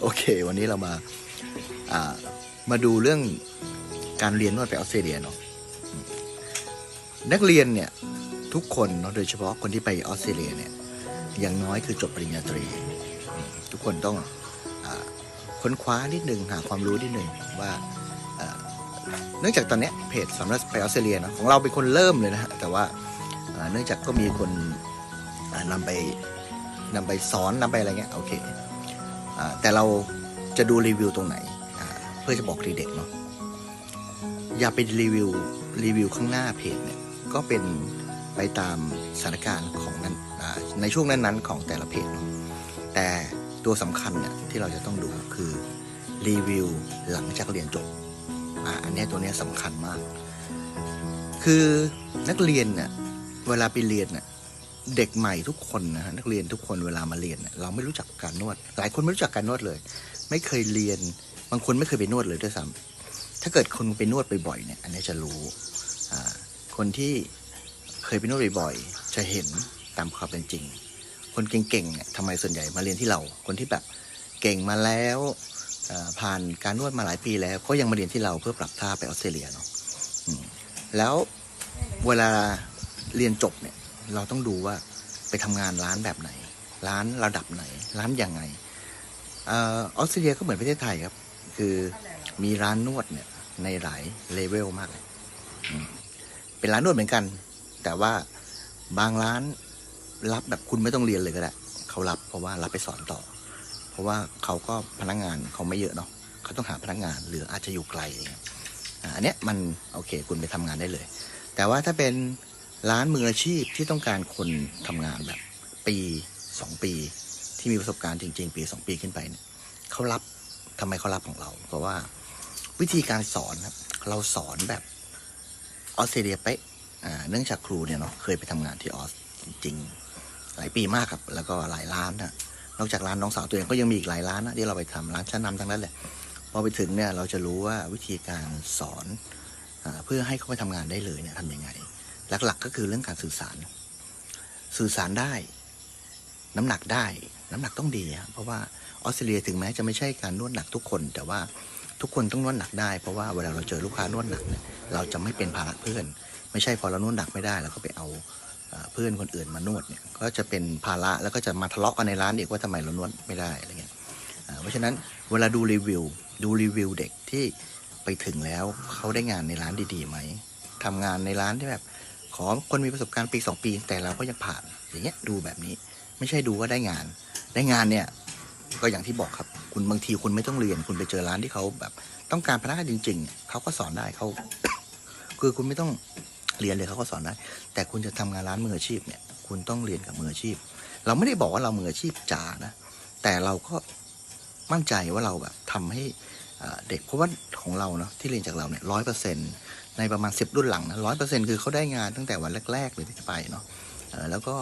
โอเค วันนี้เรามาอ่ามาดูเรื่องการเรียนนวดไปออสเตรเลียเนาะนักเรียนเนี่ยทุกคนเนาะโดยเฉพาะคนที่ไปออสเตรเลียเนี่ยอย่างน้อยคือจบปริญญาตรี ทุกคนต้องอค้นคว้านิดนึงหาความรู้นิดนึงว่าเนื่องจากตอนนี้เพจสำหรับไปออสเตรเลียเนาะของเราเป็นคนเริ่มเลยนะฮะแต่ว่าเนื่องจากก็มีคนอ่านำไปนำไปสอนนำไปอะไรเงี้ยโอเค แต่เราจะดูรีวิวตรงไหน เพื่อจะบอกเด็กเนาะอย่าไปรีวิวรีวิวข้างหน้าเพจเนี่ยก็เป็นไปตามสถานการณ์ของนั้นในช่วงนั้นๆของแต่ละเพจเนาะแต่ตัวสำคัญเนี่ยที่เราจะต้องดูคือรีวิวหลังจากเรียนจบอันนี้ตัวนี้สำคัญมาก คือนักเรียนเนี่ยเวลาไปเรียนเนี่ย เด็กใหม่ทุกคนนะฮะนักเรียนทุกคนเวลามาเรียนเราไม่รู้จักการนวด หลายคนไม่รู้จักการนวดเลย ไม่เคยเรียน บางคนไม่เคยไปนวดเลยด้วยซ้ำถ้าเกิดคนไปนวดบ่อยๆเนี่ยอันนี้จะรู้คนที่เคยไปนวดบ่อยๆจะเห็นตามความเป็นจริง คนเก่งๆเนี่ยทำไมส่วนใหญ่มาเรียนที่เรา คนที่แบบเก่งมาแล้วผ่านการนวดมาหลายปีแล้วก็ยังมาเรียนที่เราเพื่อปรับท่าไปออสเตรเลียเนาะแล้วเวลาเรียนจบเนี่ย เราต้องดูว่าไปทำงานร้านแบบไหน ร้านระดับไหน ร้านยังไงออสเตรเลียก็เหมือนประเทศไทยครับ คือมีร้านนวดเนี่ยในหลายเลเวลมากเลยเป็นร้านนวดเหมือนกัน แต่ว่าบางร้านรับแบบคุณไม่ต้องเรียนเลยก็ได้เขารับเพราะว่ารับไปสอนต่อ เพราะว่าเขาก็พนักงานเขาไม่เยอะเนาะเขาต้องหาพนักงานหรืออาจจะอยู่ไกลอะไรเงี้ยอันเนี้ยมันโอเคคุณไปทำงานได้เลย แต่ว่าถ้าเป็น ร้านมืออาชีพที่ต้องการคนทำงานแบบปีสองปี ที่มีประสบการณ์จริง ๆ ปีสองปีขึ้นไปเนี่ยเขารับทำไมเขารับของเรา เพราะว่าวิธีการสอนครับเราสอนแบบออสเตรเลียเป๊ะเนื่องจากครูเนี่ยเนาะเคยไปทำงานที่ออสจริง ๆ หลายปีมากครับ แล้วก็หลายร้านนะนอกจากร้านน้องสาวตัวเองก็ยังมีอีกหลายร้านนะที่เราไปทำร้านชั้นนำทั้งนั้นแหละพอไปถึงเนี่ยเราจะรู้ว่าวิธีการสอนอเพื่อให้เขาไปทำงานได้เลยเนี่ยทำยังไง หลักๆ ก็คือเรื่องการสื่อสาร สื่อสารได้ น้ำหนักได้ น้ำหนักต้องดีเพราะว่าออสเตรเลียถึงแม้จะไม่ใช่การนวดหนักทุกคน แต่ว่าทุกคนต้องนวดหนักได้ เพราะว่าเวลาเราเจอลูกค้านวดหนักเนี่ยเราจะไม่เป็นภาระเพื่อน ไม่ใช่พอเรานวดหนักไม่ได้แล้วก็ไปเอาเพื่อนคนอื่นมานวดเนี่ยก็จะเป็นภาระแล้วก็จะมาทะเลาะกันในร้านอีกว่าทำไมเรานวดไม่ได้อะไรเงี้ยเพราะฉะนั้นเวลาดูรีวิว ดูรีวิวเด็กที่ไปถึงแล้วเขาได้งานในร้านดีๆไหมทำงานในร้านที่แบบ ขอคนมีประสบการณ์ปีสองปี แต่เราก็ยังผ่าน อย่างเงี้ยดูแบบนี้ ไม่ใช่ดูว่าได้งาน ได้งานเนี่ย ก็อย่างที่บอกครับ คุณบางทีคุณไม่ต้องเรียน คุณไปเจอร้านที่เขาแบบ ต้องการพนักงานจริง ๆเขาก็สอนได้เขาคือคุณไม่ต้องเรียนเลยเขาก็สอนได้ แต่คุณจะทำงานร้านมืออาชีพเนี่ย คุณต้องเรียนกับมืออาชีพ เราไม่ได้บอกว่าเรามืออาชีพจ๋านะ แต่เราก็มั่นใจว่าเราแบบทำให้เด็กเพราะว่าของเราเนาะที่เรียนจากเราเนี่ยร้อยเปอร์เซ็นต์ ในประมาณสิบรุ่นหลังนะร้อยเปอร์เซ็นต์คือเขาได้งานตั้งแต่วันแรก ๆ เลยที่ไปเนาะแล้วก็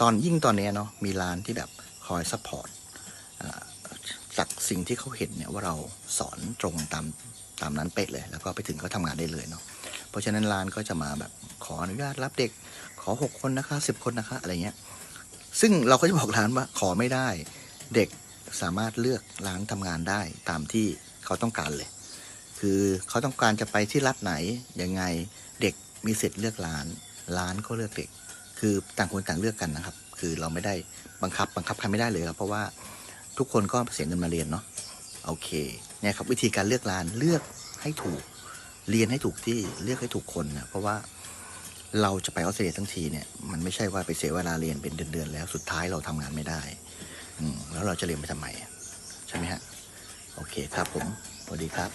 ตอนยิ่งตอนนี้เนาะมีร้านที่แบบคอยซัพพอร์ตจากสิ่งที่เขาเห็นเนี่ยว่าเราสอนตรงตามตามนั้นเป๊ะเลย แล้วก็ไปถึงเขาทำงานได้เลยเนาะเพราะฉะนั้นร้านก็จะมาแบบขออนุญาตรับเด็กขอหกคนนะคะสิบคนนะคะอะไรเงี้ยซึ่งเราก็จะบอกร้านว่าขอไม่ได้ เด็กสามารถเลือกร้านทำงานได้ตามที่เขาต้องการเลย คือเขาต้องการจะไปที่รัฐไหนยังไงเด็กมีสิทธิ์เลือกร้านร้านก็เลือกเด็ก คือต่างคนต่างเลือกกันนะครับ คือเราไม่ได้บังคับบังคับใครไม่ได้เลยครับเพราะว่าทุกคนก็เสียเงินมาเรียนเนาะโอเคเนี่ยครับวิธีการเลือกร้านเลือกให้ถูกเรียนให้ถูกที่เลือกให้ถูกคนนะเพราะว่าเราจะไปออสเตรเลียทั้งทีเนี่ยมันไม่ใช่ว่าไปเสียเวลาเรียนเป็นเดือนๆแล้วสุดท้ายเราทำงานไม่ได้อืแล้วเราจะเรียนไปทำไมใช่ไหมฮะโอเคครับผม สวัสดีครับ